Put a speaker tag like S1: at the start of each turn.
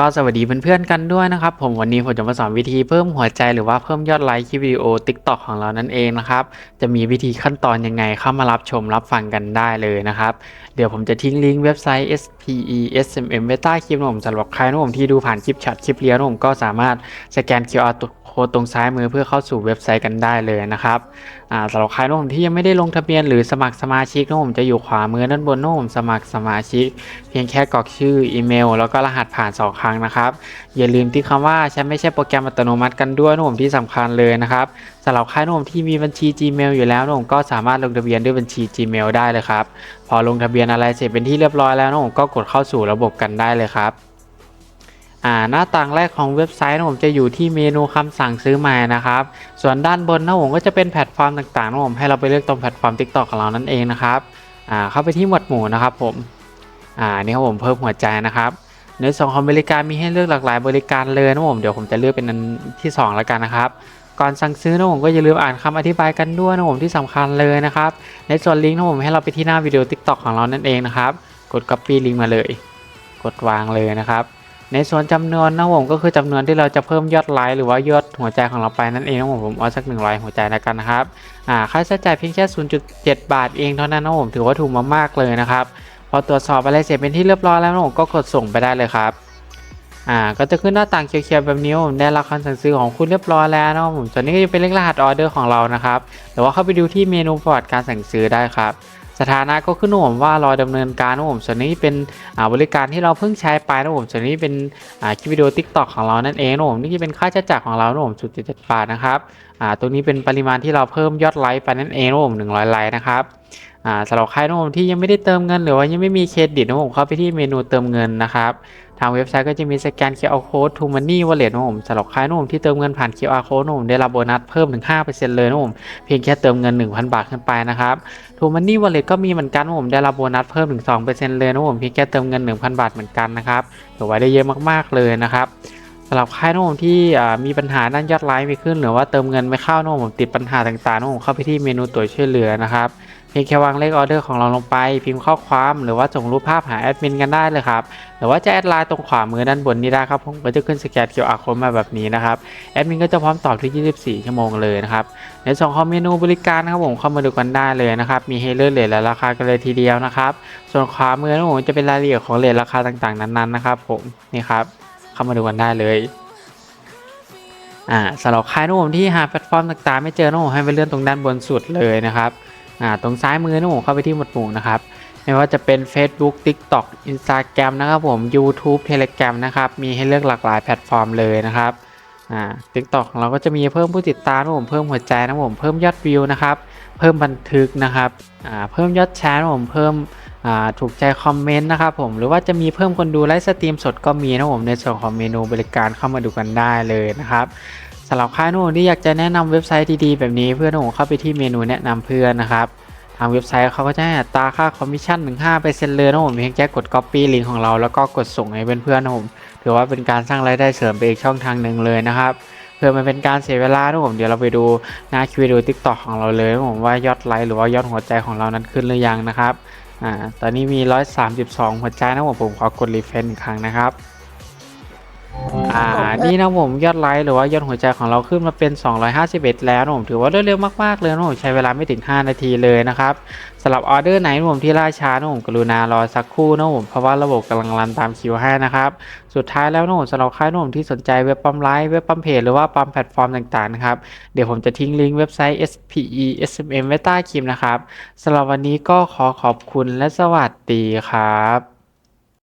S1: ก็สวัสดีเพื่อนๆกันด้วยนะครับ ผมวันนี้ผมจะมาสอนวิธีเพิ่มหัวใจหรือว่าเพิ่มยอดไลค์คลิปวิดีโอ TikTok ของเรานั่นเองนะครับ จะมีวิธีขั้นตอนยังไงเข้ามารับชมรับฟังกันได้เลยนะครับ เดี๋ยวผมจะทิ้งลิงก์เว็บไซต์ SPE SMM ไว้ใต้คลิปนะผมสำหรับใครนะผมที่ดูผ่านคลิปช็อตคลิปเลี้ยนะผมก็สามารถสแกน QR โค้ดตรงซ้ายมือเพื่อเข้าสู่เว็บไซต์กันได้เลยนะครับอ่าสำหรับใครนะผมที่ยังไม่ได้ลงทะเบียนหรือสมัครสมาชิกนะผมจะอยู่ขวามือด้านบนนะผมสมัครสมาชิก เพียงแค่กรอกชื่ออีเมล แล้วก็รหัสผ่าน 2 ครั้งนะครับ อย่าลืมที่คำว่าฉันไม่ใช่โปรแกรมอัตโนมัติกันด้วยนะผมที่สำคัญเลยนะครับสำหรับใครนะผมที่มีบัญชี Gmail อยู่แล้วนะผมก็สามารถลงทะเบียนด้วยบัญชี Gmail ได้เลยครับพอลงทะเบียนอะไรเสร็จเป็นที่เรียบร้อยแล้วนะผมก็กดเข้าสู่ระบบกันได้เลยครับ อ่าหน้าต่างแรกของเว็บไซต์นะผมจะอยู่ที่เมนูคำสั่งซื้อม่นะครับ ส่วนด้านบนนะผมก็จะเป็นแพลตฟอร์มต่างๆนะผมให้เราไปเลือกตรงแพลตฟอร์ม TikTok ของเรานั่นเองนะครับอ่าเข้าไปที่หมวดหมู่นะครับผมอ่านี่ครับผมเพิ่มหัวใจนะครับในส่วนของบริการมีให้เลือกหลากหลายบริการเลยนะผมเดี๋ยวผมจะเลือกเป็นอันที่ 2 แล้วกันนะครับก่อนสั่งซื้อนะผมก็อย่าลืมอ่านคำอธิบายกันด้วยนะผมที่สำคัญเลยนะครับ ในส่วนลิงก์นะผมให้เราไปที่หน้าวิดีโอ TikTok ของเรานั่นเองนะครับ กด Copy ลิงก์มาเลย กดวางเลยนะครับ ในส่วนจำนวนนะผมก็คือจำนวนที่เราจะเพิ่มยอดไลค์หรือว่ายอดหัวใจของเราไปนั่นเองนะผมผมเอาสักหนึ่งร้อยหัวใจแล้วกันนะครับอ่าค่าใช้จ่ายเพียงแค่ 0.7 บาทเองเท่านั้นนะผมถือว่าถูกมากๆเลยนะครับพอตรวจสอบอะไรเสร็จเป็นที่เรียบร้อยแล้วนะผมก็กดส่งไปได้เลยครับอ่าก็จะขึ้นหน้าต่างเขียวๆแบบนี้ผมได้รับคำสั่งซื้อของคุณเรียบร้อยแล้วนะผมส่วนนี้ก็จะเป็นเลขรหัสออเดอร์ของเรานะครับหรือว่าเข้าไปดูที่เมนูประวัติการสั่งซื้อได้ครับ สถานะก็ขึ้นนะผมว่ารอดำเนินการนะผมส่วนนี้เป็นบริการที่เราเพิ่งใช้ไปนะผมส่วนนี้เป็นคลิปวิดีโอ TikTok ของเรานั่นเองนะผมนี่จะเป็นค่าใช้จ่ายของเรานะผมสุดเจ็ดบาทนะครับอ่าตัวนี้เป็นปริมาณที่เราเพิ่มยอดไลค์ไปนั่นเองนะผมหนึ่งร้อยไลค์นะครับ อ่าสำหรับใครนะผมที่ยังไม่ได้เติมเงินหรือว่ายังไม่มีเครดิตนะผมเข้าไปที่เมนูเติมเงินนะครับทางเว็บไซต์ก็จะมีสแกน QR code to money wallet นะผมสำหรับใครนะผมที่เติมเงินผ่าน QR code นะผมได้รับโบนัสเพิ่มถึง 5%เลยนะผมเพียงแค่เติมเงิน 1,000 บาทขึ้นไปนะครับ to money wallet ก็มีเหมือนกันนะผมได้รับโบนัสเพิ่มถึง 2%เลยนะผมเพียงแค่เติมเงิน 1,000 บาทเหมือนกันนะครับถือว่าได้เยอะมากๆเลยนะครับสำหรับใครนะผมที่มีปัญหาด้านยอดไลค์ไม่ขึ้น หรือว่าเติมเงินไม่เข้านะผมติดปัญหาต่างๆนะผมเข้าไปที่เมนูตัวช่วยเหลือนะครับ พียงแค่วางเลขออเดอร์ของเราลงไป พิมพ์ข้อความหรือว่าส่งรูปภาพหาแอดมินกันได้เลยครับ หรือว่าจะแอดไลน์ตรงขวามือด้านบนนี้ได้ครับผมก็จะขึ้นสแกน QR code มาแบบนี้นะครับแอดมินก็จะพร้อมตอบที่24 ชั่วโมงเลยนะครับ ในส่วนของเมนูบริการนะครับผมเข้ามาดูกันได้เลยนะครับ มีให้เลือกเลทและราคากันเลยทีเดียวนะครับ ส่วนขวามือนะผมจะเป็นรายละเอียดของเลทราคาต่างๆ นั้นๆนะครับผมนี่ครับเข้ามาดูกันได้เลยอ่าสำหรับใครนะผมที่หาแพลตฟอร์มต่างๆ ไม่เจอนะผมให้ไปเลื่อนตรงด้านบนสุดเลยนะครับ อ่าตรงซ้ายมือนะผมเข้าไปที่หมวดหมู่นะครับไม่ว่าจะเป็น Facebook TikTok Instagram นะครับผม YouTube Telegram นะครับ มีให้เลือกหลากหลายแพลตฟอร์มเลยนะครับอ่า TikTok ของเราก็จะมีเพิ่มผู้ติดตามนะผมเพิ่มหัวใจนะผมเพิ่มยอดวิวนะครับเพิ่มบันทึกนะครับอ่าเพิ่มยอดแชร์นะผมเพิ่มอ่าถูกใจคอมเมนต์นะครับผมหรือว่าจะมีเพิ่มคนดูไลฟ์สตรีมสดก็มีนะผมในส่วนของเมนูบริการเข้ามาดูกันได้เลยนะครับ สำหรับใครนะผมที่อยากจะแนะนำเว็บไซต์ดีๆแบบนี้เพื่อนนะผมเข้าไปที่เมนูแนะนำเพื่อนนะครับทางเว็บไซต์เขาก็จะให้อัตาค่าคอมมิชชั่นถึง5%เลยนะผมเพียงแค่กด Copy ลิงก์ของเราแล้วก็กดส่งให้เพื่อนๆนะผมถือว่าเป็นการสร้างรายได้เสริมไปอีกช่องทางหนึ่งเลยนะครับเพื่อมันเป็นการเสียเวลานะผมเดี๋ยวเราไปดูหน้าคลิปวิดีโอ TikTok ของเราเลยนะผมว่ายอดไลค์หรือว่ายอดหัวใจของเรานั้นขึ้นหรือยังนะครับอ่าตอนนี้มี 132 หัวใจนะผมผมขอกดรีเฟรชอีกครั้งนะครับ อ่า นี่นะผมยอดไลค์หรือว่ายอดหัวใจของเราขึ้นมาเป็น 251 แล้วนะผมถือว่าเร็วๆมากๆเลยนะผมใช้เวลาไม่ถึง 5 นาทีเลยนะครับสำหรับออเดอร์ไหนนะผมที่ล่าช้านะผมกรุณารอสักครู่นะผมเพราะว่าระบบกำลังรันตามคิวให้นะครับ สุดท้ายแล้วนะผมสำหรับใครนะผมที่สนใจเว็บปั๊มไลฟ์เว็บปั๊มเพจหรือว่าปั๊มแพลตฟอร์มต่างๆนะครับเดี๋ยวผมจะทิ้งลิงก์เว็บไซต์ SPE SMM ไว้ใต้คลิปนะครับสำหรับวันนี้ก็ขอขอบคุณและสวัสดีครับ